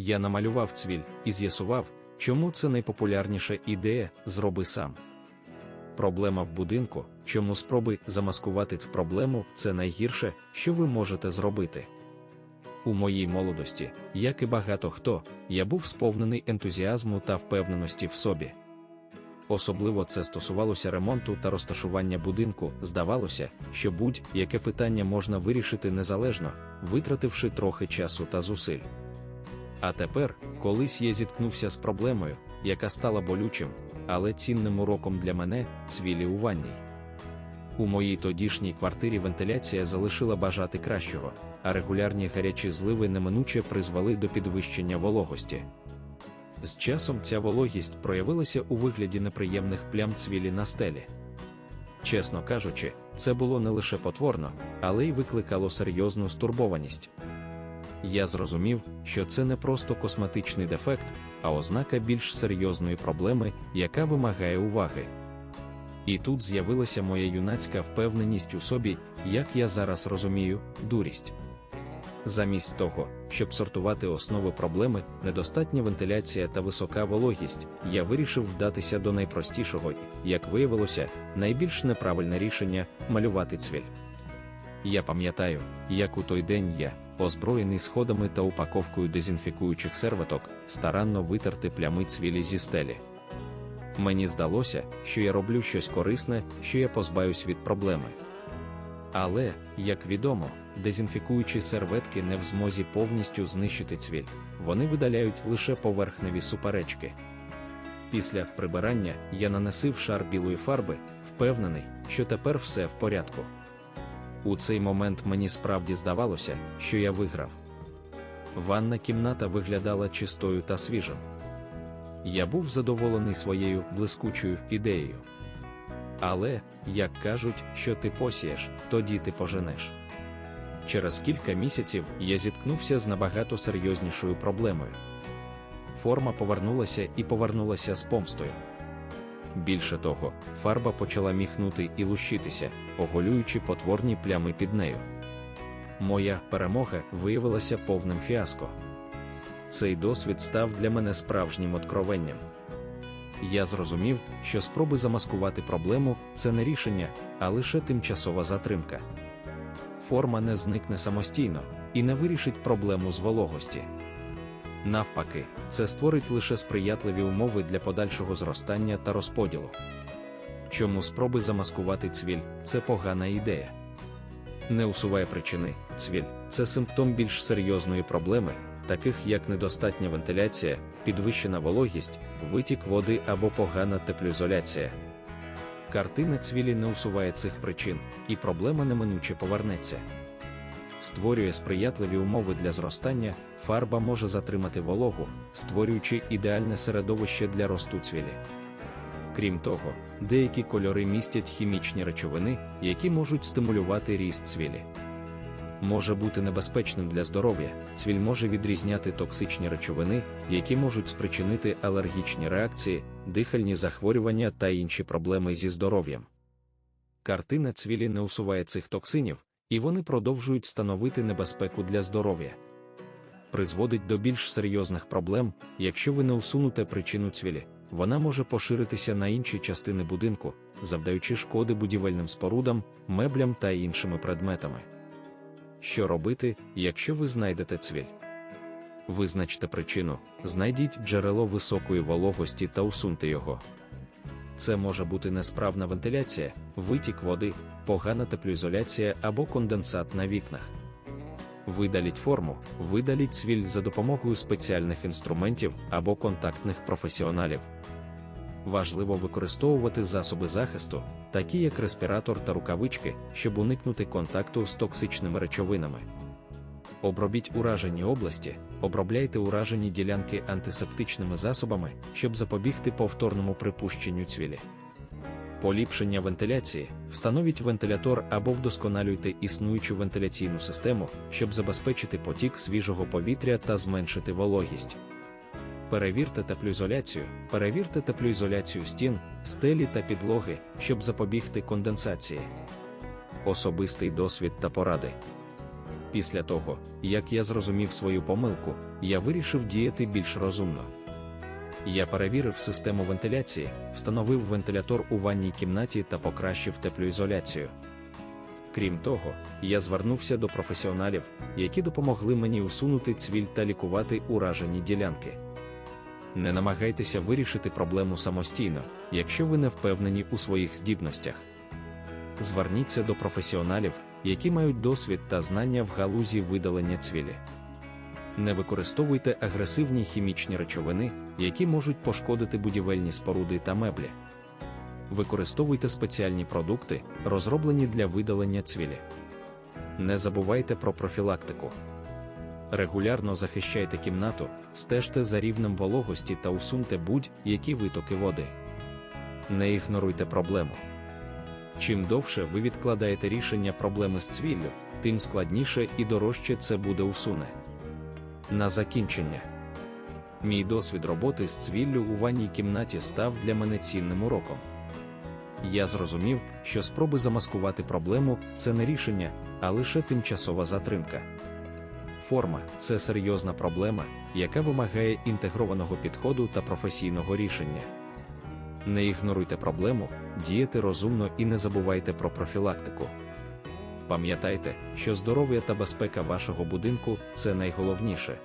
Я намалював цвіль і з'ясував, чому це найпопулярніша ідея зроби сам. Проблема в будинку, чому спроби замаскувати цю проблему це найгірше, що ви можете зробити. У моїй молодості, як і багато хто, я був сповнений ентузіазму та впевненості в собі. Особливо це стосувалося ремонту та розташування будинку. Здавалося, що будь-яке питання можна вирішити незалежно, витративши трохи часу та зусиль. А тепер, колись я зіткнувся з проблемою, яка стала болючим, але цінним уроком для мене цвілі у ванній. У моїй тодішній квартирі вентиляція залишила бажати кращого, а регулярні гарячі зливи неминуче призвели до підвищення вологості. З часом ця вологість проявилася у вигляді неприємних плям цвілі на стелі. Чесно кажучи, це було не лише потворно, але й викликало серйозну стурбованість. Я зрозумів, що це не просто косметичний дефект, а ознака більш серйозної проблеми, яка вимагає уваги. І тут з'явилася моя юнацька впевненість у собі, як я зараз розумію, дурість. Замість того, щоб сортувати основи проблеми, недостатня вентиляція та висока вологість, я вирішив вдатися до найпростішого, як виявилося, найбільш неправильне рішення малювати цвіль. Я пам'ятаю, як у той день я, озброєний сходами та упаковкою дезінфікуючих серветок, старанно витерти плями цвілі зі стелі. Мені здалося, що я роблю щось корисне, що я позбаюсь від проблеми. Але, як відомо, дезінфікуючі серветки не в змозі повністю знищити цвіль, вони видаляють лише поверхневі суперечки. Після прибирання я нанесив шар білої фарби, впевнений, що тепер все в порядку. У цей момент мені справді здавалося, що я виграв. Ванна кімната виглядала чистою та свіжим. Я був задоволений своєю блискучою ідеєю. Але, як кажуть, що ти посієш, тоді ти поженеш. Через кілька місяців я зіткнувся з набагато серйознішою проблемою. Форма повернулася і повернулася з помстою. Більше того, фарба почала міхнути і лущитися, оголюючи потворні плями під нею. Моя перемога виявилася повним фіаско. Цей досвід став для мене справжнім откровенням. Я зрозумів, що спроби замаскувати проблему це не рішення, а лише тимчасова затримка. Форма не зникне самостійно і не вирішить проблему з вологості. Навпаки, це створить лише сприятливі умови для подальшого зростання та розподілу. Чому спроби замаскувати цвіль це погана ідея. Не усуває причини, цвіль це симптом більш серйозної проблеми, таких як недостатня вентиляція, підвищена вологість, витік води або погана теплоізоляція. Картина цвілі не усуває цих причин, і проблема неминуче повернеться. Створює сприятливі умови для зростання, фарба може затримати вологу, створюючи ідеальне середовище для росту цвілі. Крім того, деякі кольори містять хімічні речовини, які можуть стимулювати ріст цвілі. Може бути небезпечним для здоров'я, цвіль може відрізняти токсичні речовини, які можуть спричинити алергічні реакції, дихальні захворювання та інші проблеми зі здоров'ям. Картина цвілі не усуває цих токсинів, і вони продовжують становити небезпеку для здоров'я. Призводить до більш серйозних проблем, якщо ви не усунете причину цвілі, вона може поширитися на інші частини будинку, завдаючи шкоди будівельним спорудам, меблям та іншими предметами. Що робити, якщо ви знайдете цвіль? Визначте причину, знайдіть джерело високої вологості та усуньте його. Це може бути несправна вентиляція, витік води, погана теплоізоляція або конденсат на вікнах. Видаліть форму, видаліть цвіль за допомогою спеціальних інструментів або контактних професіоналів. Важливо використовувати засоби захисту, такі як респіратор та рукавички, щоб уникнути контакту з токсичними речовинами. Обробіть уражені області, обробляйте уражені ділянки антисептичними засобами, щоб запобігти повторному припущенню цвілі. Поліпшення вентиляції, встановіть вентилятор або вдосконалюйте існуючу вентиляційну систему, щоб забезпечити потік свіжого повітря та зменшити вологість. Перевірте теплоізоляцію, перевірте теплоізоляцію стін, стелі та підлоги, щоб запобігти конденсації. Особистий досвід та поради. Після того, як я зрозумів свою помилку, я вирішив діяти більш розумно. Я перевірив систему вентиляції, встановив вентилятор у ванній кімнаті та покращив теплоізоляцію. Крім того, я звернувся до професіоналів, які допомогли мені усунути цвіль та лікувати уражені ділянки. Не намагайтеся вирішити проблему самостійно, якщо ви не впевнені у своїх здібностях. Зверніться до професіоналів, які мають досвід та знання в галузі видалення цвілі. Не використовуйте агресивні хімічні речовини, які можуть пошкодити будівельні споруди та меблі. Використовуйте спеціальні продукти, розроблені для видалення цвілі. Не забувайте про профілактику. Регулярно захищайте кімнату, стежте за рівнем вологості та усуньте будь-які витоки води. Не ігноруйте проблему. Чим довше ви відкладаєте рішення проблеми з цвіллю, тим складніше і дорожче це буде усуне. На закінчення. Мій досвід роботи з цвіллю у ванній кімнаті став для мене цінним уроком. Я зрозумів, що спроби замаскувати проблему це не рішення, а лише тимчасова затримка. Форма це серйозна проблема, яка вимагає інтегрованого підходу та професійного рішення. Не ігноруйте проблему, діяти розумно і не забувайте про профілактику. Пам'ятайте, що здоров'я та безпека вашого будинку це найголовніше.